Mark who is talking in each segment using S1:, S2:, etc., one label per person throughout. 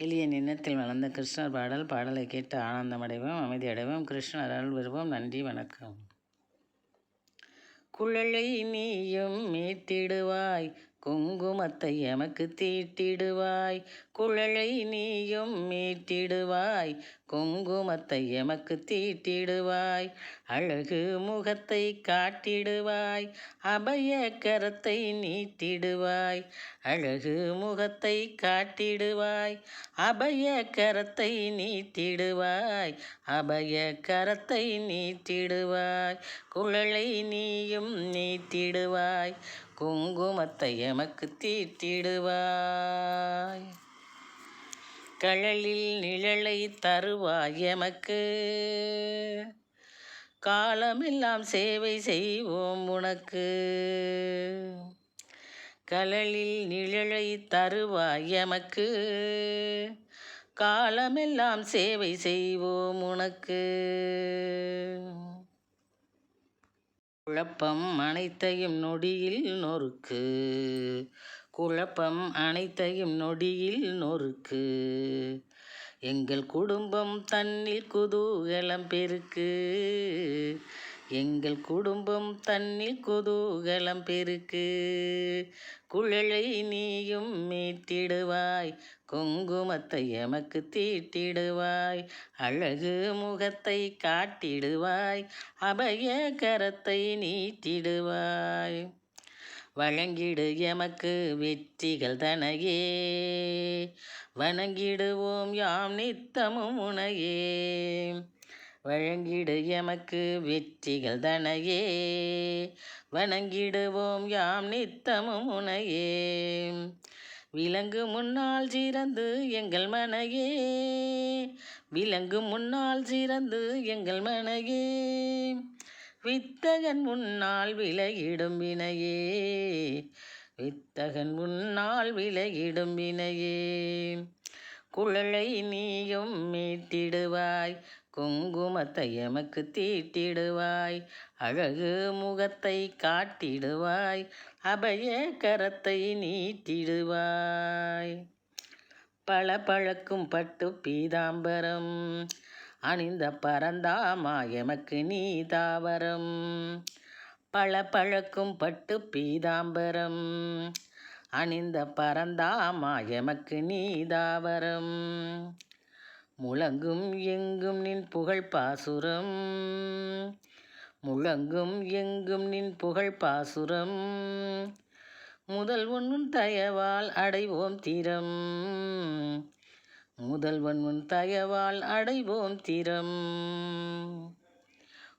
S1: எளிய நின்னத்தில் வளர்ந்த கிருஷ்ணர் பாடல் பாடலை கேட்டு ஆனந்தமடைவோம் அமைதியடைவோம். கிருஷ்ணர் அருள் வருவோம் நன்றி வணக்கம். குழலை நீயும் மீட்டிடுவாய். குங்குமத்தை எமக்கு தீட்டிடுவாய். குழலை நீயும் மீட்டிடுவாய். குங்குமத்தை எமக்கு தீட்டிடுவாய். அழகு முகத்தை காட்டிடுவாய். அபய கரத்தை நீட்டிடுவாய். அழகு முகத்தை காட்டிடுவாய். அபய கரத்தை நீட்டிடுவாய். அபய கரத்தை நீட்டிடுவாய். குழலை நீயும் நீட்டிடுவாய். குங்குமத்தை எமக்கு தீட்டிடுவாய். கழலில் நிழலை தருவாய் எமக்கு. காலமெல்லாம் சேவை செய்வோம் உனக்கு. கழலில் நிழலை தருவாய் எமக்கு. காலமெல்லாம் சேவை செய்வோம் உனக்கு. குழப்பம் அனைத்தையும் நொடியில் நொறுக்கு. குழப்பம் அனைத்தையும் நொடியில் நொறுக்கு. எங்கள் குடும்பம் தன்னில் குதூகலம் பெருக்கு. எங்கள் குடும்பம் தன்னில் குதூகலம் பெருக்கு. குழலை நீயும் மீட்டிடுவாய் குங்குமத்தை எமக்கு தீட்டிடுவாய் அழகு முகத்தை காட்டிடுவாய் அபய கரத்தை நீட்டிடுவாய். வழங்கிடு எமக்கு வெற்றிகள் தனையே வணங்கிடுவோம் யாம் நித்தமும் உனையே. வழங்கிடு எமக்கு வெற்றிகள் தனையே. வணங்கிடுவோம் யாம் நித்தமும் உனையே. விலங்கு முன்னால் சிறந்து எங்கள் மனையே. விலங்கு முன்னால் சிறந்து எங்கள் மனையே. வித்தகன் முன்னால் விலையிடும் வினையே. வித்தகன் முன்னால் விலையிடும் வினையே. குழலை நீயும் மீட்டிடுவாய். குங்குமத்தை எமக்கு தீட்டிடுவாய். அழகு முகத்தை காட்டிடுவாய். அபய கரத்தை நீட்டிடுவாய். பல பழக்கும் பட்டு பீதாம்பரம். அணிந்த பரந்தாமா எமக்கு நீதாவரம் பல பழக்கும் பட்டு பீதாம்பரம். அணிந்த பரந்தாமா எமக்கு நீதாவரம் முழங்கும் எங்கும் நின் புகழ் பாசுரம். முழங்கும் எங்கும் நின் புகழ் பாசுரம். முதல் ஒன்றும் தயவால் அடைவோம் தீரம். முதல்வன் உன் தயவால் அடைவோம் தீரம்.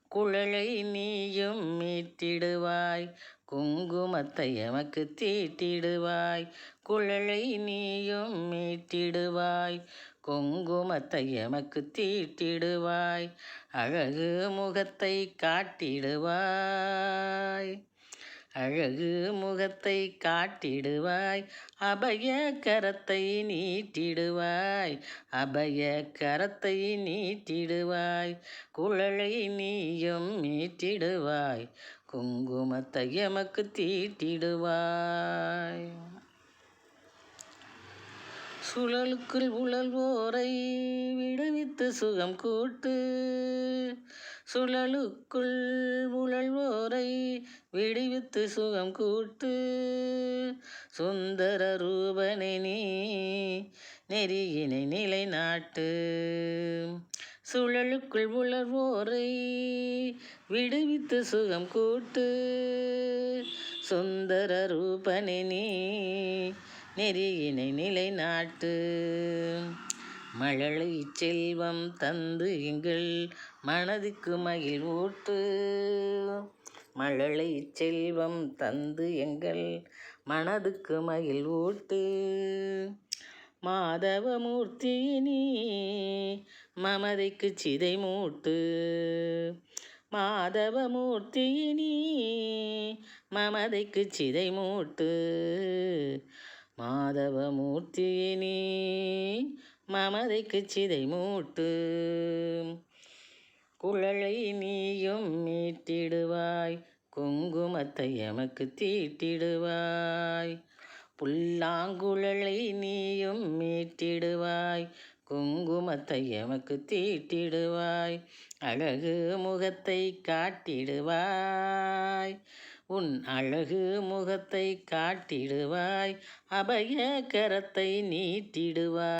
S1: குழலை நீயும் மீட்டிடுவாய் குங்குமத்தை எமக்கு தீட்டிடுவாய். குழலை நீயும் மீட்டிடுவாய் குங்குமத்தை எமக்கு தீட்டிடுவாய். அழகு முகத்தை காட்டிடுவாய். அழகு முகத்தை காட்டிடுவாய். அபய கரத்தை நீட்டிடுவாய். அபய கரத்தை நீட்டிடுவாய். குழலை நீயும் மீட்டிடுவாய். குங்குமத்தை எமக்கு தீட்டிடுவாய். சுழலுக்குள் உழல்வோரை விடுவித்து சுகம் கூட்டு. சுழலுக்குள் உழல்வோரை விடுவித்து சுகம் கூட்டு. சுந்தர ரூபனை நீ நெறியினை நிலைநாட்டு. சுழலுக்குள் உழல்வோரை விடுவித்து சுகம் கூட்டு. சுந்தர ரூபனை நீ நெறியினை நிலைநாட்டு. மழலை செல்வம் தந்து எங்கள் மனதுக்கு மகிழ் ஊட்டு. மழலை செல்வம் தந்து எங்கள் மனதுக்கு மகிழ் ஊட்டு. மாதவமூர்த்தி நீ மமதைக்கு சிதை மூட்டு. மாதவமூர்த்தி நீ மமதைக்கு சிதை மூட்டு. மாதவமூர்த்தியே மமதைக்கு சிதை மூட்டு குழலை நீயும் மீட்டிடுவாய் குங்குமத்தை எமக்கு தீட்டிடுவாய். புல்லாங்குழலை நீயும் மீட்டிடுவாய் குங்குமத்தை எமக்கு தீட்டிடுவாய். அழகு முகத்தை காட்டிடுவாய். உன் அழகு முகத்தை காட்டிடுவாய். அபய கரத்தை நீட்டிடுவாய்.